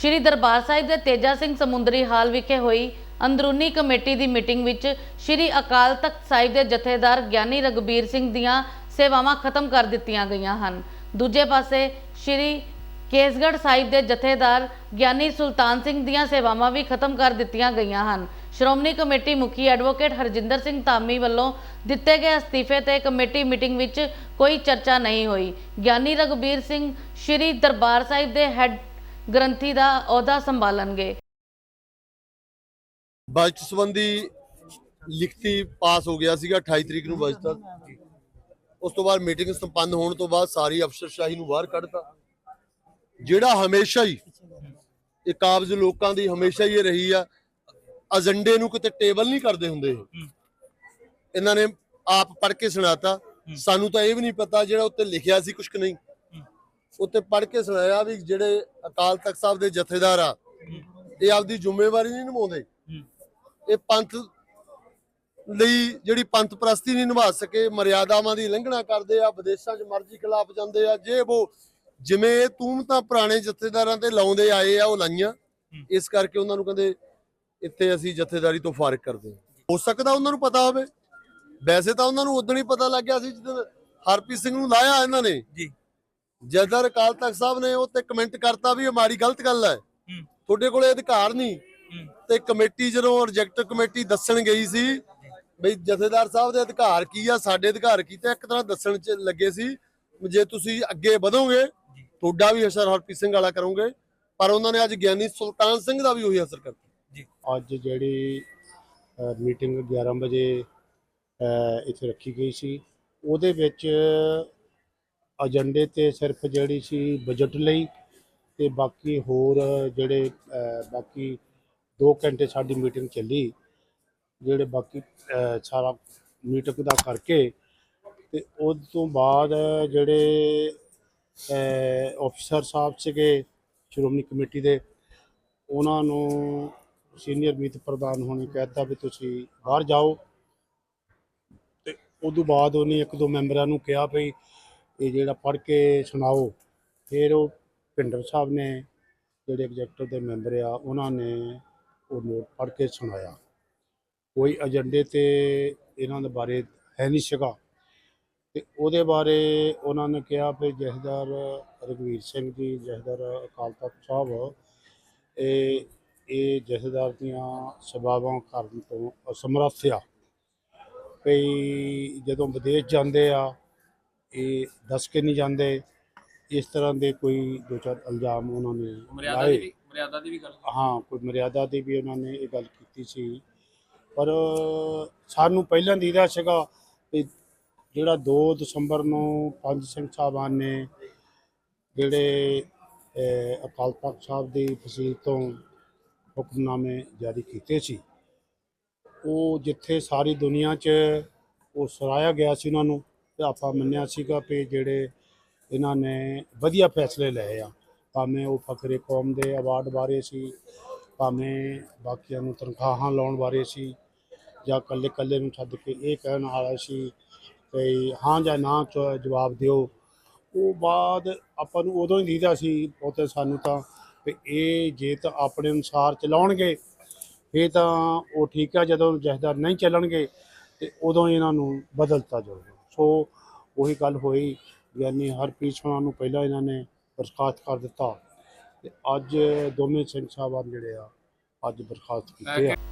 ਸ਼੍ਰੀ ਦਰਬਾਰ ਸਾਹਿਬ ਦੇ ਤੇਜਾ ਸਿੰਘ ਸਮੁੰਦਰੀ ਹਾਲ ਵਿਖੇ ਹੋਈ ਅੰਦਰੂਨੀ ਕਮੇਟੀ ਦੀ ਮੀਟਿੰਗ ਵਿੱਚ ਸ਼੍ਰੀ ਅਕਾਲ ਤਖਤ ਸਾਹਿਬ ਦੇ ਜਥੇਦਾਰ ਗਿਆਨੀ ਰਗਬੀਰ ਸਿੰਘ ਦੀਆਂ ਸੇਵਾਵਾਂ ਖਤਮ ਕਰ ਦਿੱਤੀਆਂ ਗਈਆਂ ਹਨ। ਦੂਜੇ ਪਾਸੇ ਸ਼੍ਰੀ ਕੇਸਗੜ੍ਹ ਸਾਹਿਬ ਦੇ ਜਥੇਦਾਰ ਗਿਆਨੀ ਸੁਲਤਾਨ ਸਿੰਘ ਦੀਆਂ ਸੇਵਾਵਾਂ ਵੀ ਖਤਮ ਕਰ ਦਿੱਤੀਆਂ ਗਈਆਂ ਹਨ। ਸ਼੍ਰੋਮਣੀ ਕਮੇਟੀ ਮੁਖੀ ਐਡਵੋਕੇਟ ਹਰਜਿੰਦਰ ਸਿੰਘ ਧਾਮੀ ਵੱਲੋਂ ਦਿੱਤੇ ਗਏ ਅਸਤੀਫੇ ਤੇ ਕਮੇਟੀ ਮੀਟਿੰਗ ਵਿੱਚ ਕੋਈ ਚਰਚਾ ਨਹੀਂ ਹੋਈ। ਗਿਆਨੀ ਰਗਬੀਰ ਸਿੰਘ ਸ਼੍ਰੀ ਦਰਬਾਰ ਸਾਹਿਬ ਦੇ ਹੈੱਡ ਗ੍ਰੰਥੀ ਦਾ ਅਹੁਦਾ ਸੰਭਾਲਣਗੇ। ਬਜਟ ਸੰਬੰਧੀ ਲਿਖਤੀ ਪਾਸ ਹੋ ਗਿਆ ਸੀਗਾ 28 ਤਰੀਕ ਨੂੰ ਬਜਟ ਦਾ। ਉਸ ਤੋਂ ਬਾਅਦ ਮੀਟਿੰਗ ਸੰਪੰਨ ਹੋਣ ਤੋਂ ਬਾਅਦ ਸਾਰੀ ਅਫਸਰਸ਼ਾਹੀ ਨੂੰ ਬਾਹਰ ਕੱਢਤਾ। ਜਿਹੜਾ ਹਮੇਸ਼ਾ ਹੀ ਇਹ ਕਾਬਜ਼ ਲੋਕਾਂ ਦੀ ਹਮੇਸ਼ਾ ਹੀ ਇਹ ਰਹੀ ਆ ਏਜੰਡੇ ਨੂੰ ਕਿਤੇ ਟੇਬਲ ਨਹੀਂ ਕਰਦੇ ਹੁੰਦੇ। ਇਹ। ਇਹਨਾਂ ਨੇ ਆਪ ਪੜ੍ਹ ਕੇ ਸੁਣਾਤਾ। ਸਾਨੂੰ ਤਾਂ ਇਹ ਵੀ ਨਹੀਂ ਪਤਾ ਜਿਹੜਾ ਉੱਤੇ ਲਿਖਿਆ ਸੀ ਕੁਛ ਕਿ ਨਹੀਂ। ਉੱਤੇ ਪੜ੍ਹ ਕੇ ਸੁਣਾਇਆ ਵੀ ਜਿਹੜੇ ਅਕਾਲ ਤਖਤ ਸਾਹਿਬ ਦੇ ਜਥੇਦਾਰ ਆ, ਇਹ ਆਪਦੀ ਜ਼ਿੰਮੇਵਾਰੀ ਨਹੀਂ ਨਿਭਾਉਂਦੇ। ਇਹ ਪੰਥ ਲਈ ਜਿਹੜੀ ਪੰਥ ਪ੍ਰਸਤੀ ਨਹੀਂ ਨਿਭਾ ਸਕੇ, ਮਰਿਆਦਾਵਾਂ ਦੀ ਉਲੰਘਣਾ ਕਰਦੇ ਆ, ਵਿਦੇਸ਼ਾਂ 'ਚ ਮਰਜ਼ੀ ਖਿਲਾਫ ਜਾਂਦੇ ਆ, ਜੇ ਉਹ ਜਿਵੇਂ ਤੂੰ ਤਾਂ ਪੁਰਾਣੇ ਜਥੇਦਾਰਾਂ ਤੇ ਲਾਉਂਦੇ ਆਏ ਆ, ਉਹ ਲਾਈਆਂ, ਇਸ ਕਰਕੇ ਉਹਨਾਂ ਨੂੰ ਕਹਿੰਦੇ ਇੱਥੇ ਅਸੀਂ ਜਥੇਦਾਰੀ ਤੋਂ ਫਾਰਗ ਕਰਦੇ ਹੋ। ਸਕਦਾ ਉਹਨਾਂ ਨੂੰ ਪਤਾ ਹੋਵੇ। ਵੈਸੇ ਤਾਂ ਉਹਨਾਂ ਨੂੰ ਉਦੋਂ ਹੀ ਪਤਾ ਲੱਗ ਗਿਆ ਸੀ ਜਦੋਂ ਹਰਪ੍ਰੀਤ ਸਿੰਘ ਨੂੰ ਲਾਇਆ ਇਹਨਾਂ ਨੇ। ਜੀ। ਜਦਰ ਅਕਾਲ ਤਖਤ ਸਾਹਿਬ ਨੇ ਉਹ ਤੇ ਕਮੈਂਟ ਕਰਤਾ ਵੀ ਇਹ ਮਾੜੀ ਗਲਤ ਗੱਲ ਹੈ। ਤੁਹਾਡੇ ਕੋਲੇ ਅਧਿਕਾਰ ਨਹੀਂ। ਤੇ ਕਮੇਟੀ ਜਦੋਂ ਰਿਜੈਕਟ ਕਮੇਟੀ ਦੱਸਣ ਗਈ ਸੀ ਬਈ ਜਥੇਦਾਰ ਸਾਹਿਬ ਦੇ ਅਧਿਕਾਰ ਕੀ ਆ ਸਾਡੇ ਅਧਿਕਾਰ ਕੀ ਤੇ ਇੱਕ ਤਰ੍ਹਾਂ ਦੱਸਣ ਚ ਲੱਗੇ ਸੀ ਜੇ ਤੁਸੀਂ ਅੱਗੇ ਵਧੋਗੇ ਤੁਹਾਡਾ ਵੀ ਅਸਰ ਹਰਪ੍ਰੀਤ ਸਿੰਘ ਵਾਲਾ ਕਰੋਗੇ। ਪਰ ਉਹਨਾਂ ਨੇ ਅੱਜ ਗਿਆਨੀ ਸੁਲਤਾਨ ਸਿੰਘ ਦਾ ਵੀ ਉਹੀ ਅਸਰ ਕਰਤਾ। ਜੀ। ਅੱਜ ਜਿਹੜੀ ਮੀਟਿੰਗ 11 ਵਜੇ ਇੱਥੇ ਰੱਖੀ ਗਈ ਸੀ ਉਹਦੇ ਵਿੱਚ ਏਜੰਡੇ ਤੇ ਸਿਰਫ ਜਿਹੜੀ ਸੀ ਬਜਟ ਲਈ ਤੇ ਬਾਕੀ ਹੋਰ ਜਿਹੜੇ ਬਾਕੀ 2 ਘੰਟੇ ਸਾਡੀ ਮੀਟਿੰਗ ਚੱਲੀ, ਜਿਹੜੇ ਬਾਕੀ ਸਾਰਾ ਮੀਟਿੰਗ ਦਾ ਕਰਕੇ ਤੇ ਉਸ ਤੋਂ ਬਾਅਦ ਜਿਹੜੇ ਅਫਸਰ ਸਾਹਿਬ ਸੀਗੇ ਸ਼੍ਰੋਮਣੀ ਕਮੇਟੀ ਦੇ, ਉਹਨਾਂ ਨੂੰ ਸੀਨੀਅਰ ਮੀਤ ਪ੍ਰਧਾਨ ਹੋਣੀ ਕਹਿਤਾ ਵੀ ਤੁਸੀਂ ਬਾਹਰ ਜਾਓ। ਤੇ ਤੋਂ ਬਾਅਦ ਉਹਨੇ ਇੱਕ ਦੋ ਮੈਂਬਰਾਂ ਨੂੰ ਕਿਹਾ ਵੀ ਇਹ ਜਿਹੜਾ ਪੜ੍ਹ ਕੇ ਸੁਣਾਓ, ਫਿਰ ਉਹ ਭਿੰਡਰ ਸਾਹਿਬ ਨੇ ਜਿਹੜੇ ਐਗਜ਼ੈਕਟਿਵ ਦੇ ਮੈਂਬਰ ਆ, ਉਹਨਾਂ ਨੇ ਉਹ ਨੋਟ ਪੜ੍ਹ ਕੇ ਸੁਣਾਇਆ। ਕੋਈ ਏਜੰਡੇ ਤੇ ਇਹਨਾਂ ਦੇ ਬਾਰੇ ਹੈ ਨਹੀਂ ਸੀਗਾ। ਤੇ ਉਹਦੇ ਬਾਰੇ ਉਹਨਾਂ ਨੇ ਕਿਹਾ ਵੀ ਜਥੇਦਾਰ ਰਘਵੀਰ ਸਿੰਘ ਜੀ ਜਥੇਦਾਰ ਅਕਾਲ ਤਖਤ ਸਾਹਿਬ, ਇਹ ਇਹ ਜਥੇਦਾਰ ਦੀਆਂ ਸੇਵਾਵਾਂ ਕਰਨ ਤੋਂ ਅਸਮਰੱਥ ਆ। ਕਈ ਜਦੋਂ ਵਿਦੇਸ਼ ਜਾਂਦੇ ਆ ਇਹ ਦੱਸ ਕੇ ਨਹੀਂ ਜਾਂਦੇ। ਇਸ ਤਰ੍ਹਾਂ ਦੇ ਕੋਈ ਦੋ ਚਾਰ ਇਲਜ਼ਾਮ ਉਹਨਾਂ ਨੇ ਮਰਿਆਦਾ। ਦੀ ਵੀ ਮਰਿਆਦਾ ਦੀ ਵੀ ਗੱਲ ਹਾਂ ਕੋਈ ਮਰਿਆਦਾ ਦੀ ਵੀ ਉਹਨਾਂ ਨੇ ਇਹ ਗੱਲ ਕੀਤੀ ਸੀ। ਪਰ ਸਾਨੂੰ ਪਹਿਲਾਂ ਦੀਦਾ ਸੀਗਾ ਵੀ ਜਿਹੜਾ 2 ਦਸੰਬਰ ਨੂੰ ਪੰਜ ਸਿੰਘ ਸਾਹਿਬਾਨ ਨੇ ਜਿਹੜੇ ਅਕਾਲ ਤਖਤ ਸਾਹਿਬ ਦੀ ਫਸੀਲ ਤੋਂ ਹੁਕਮਨਾਮੇ ਜਾਰੀ ਕੀਤੇ ਸੀ ਉਹ ਜਿੱਥੇ ਸਾਰੀ ਦੁਨੀਆ 'ਚ ਉਹ ਸਰਾਇਆ ਗਿਆ ਸੀ ਉਹਨਾਂ ਨੂੰ। ਤੇ ਆਪਾਂ ਮੰਨਿਆ ਸੀਗਾ ਵੀ ਜਿਹੜੇ ਇਹਨਾਂ ਨੇ ਵਧੀਆ ਫੈਸਲੇ ਲਏ ਆ, ਭਾਵੇਂ ਉਹ ਫਕਰੇ ਕੌਮ ਦੇ ਅਵਾਰਡ ਬਾਰੇ ਸੀ, ਭਾਵੇਂ ਬਾਕੀਆਂ ਨੂੰ ਤਨਖਾਹਾਂ ਲਾਉਣ ਬਾਰੇ ਸੀ, ਜਾਂ ਕੱਲੇ ਕੱਲੇ ਨੂੰ ਛੱਡ ਕੇ ਇਹ ਕਹਿਣ ਵਾਲਾ ਸੀ ਕਿ ਹਾਂ ਜਾਂ ਨਾ ਜਵਾਬ ਦਿਓ। ਉਹ ਬਾਅਦ ਆਪਾਂ ਨੂੰ ਉਦੋਂ ਹੀ ਦੀਦਾ ਸੀ ਬਹੁਤੇ ਸਾਨੂੰ ਤਾਂ ਵੀ ਇਹ ਜੇ ਤਾਂ ਆਪਣੇ ਅਨੁਸਾਰ ਚਲਾਉਣਗੇ, ਇਹ ਤਾਂ ਉਹ ਠੀਕ ਆ, ਜਦੋਂ ਜਥੇਦਾਰ ਨਹੀਂ ਚੱਲਣਗੇ ਤੇ ਉਦੋਂ ਇਹਨਾਂ ਨੂੰ ਬਦਲਤਾ ਜਾਊਗਾ। ਸੋ ਉਹੀ ਗੱਲ ਹੋਈ ਯਾਨੀ ਹਰਪ੍ਰੀਤ ਸਿੰਘ ਨੂੰ ਪਹਿਲਾਂ ਇਹਨਾਂ ਨੇ ਬਰਖਾਸਤ ਕਰ ਦਿੱਤਾ ਤੇ ਅੱਜ ਦੋਵੇਂ ਸਿੰਘ ਸਾਹਿਬਾਨ ਜਿਹੜੇ ਆ ਅੱਜ ਬਰਖਾਸਤ ਕੀਤੇ ਆ।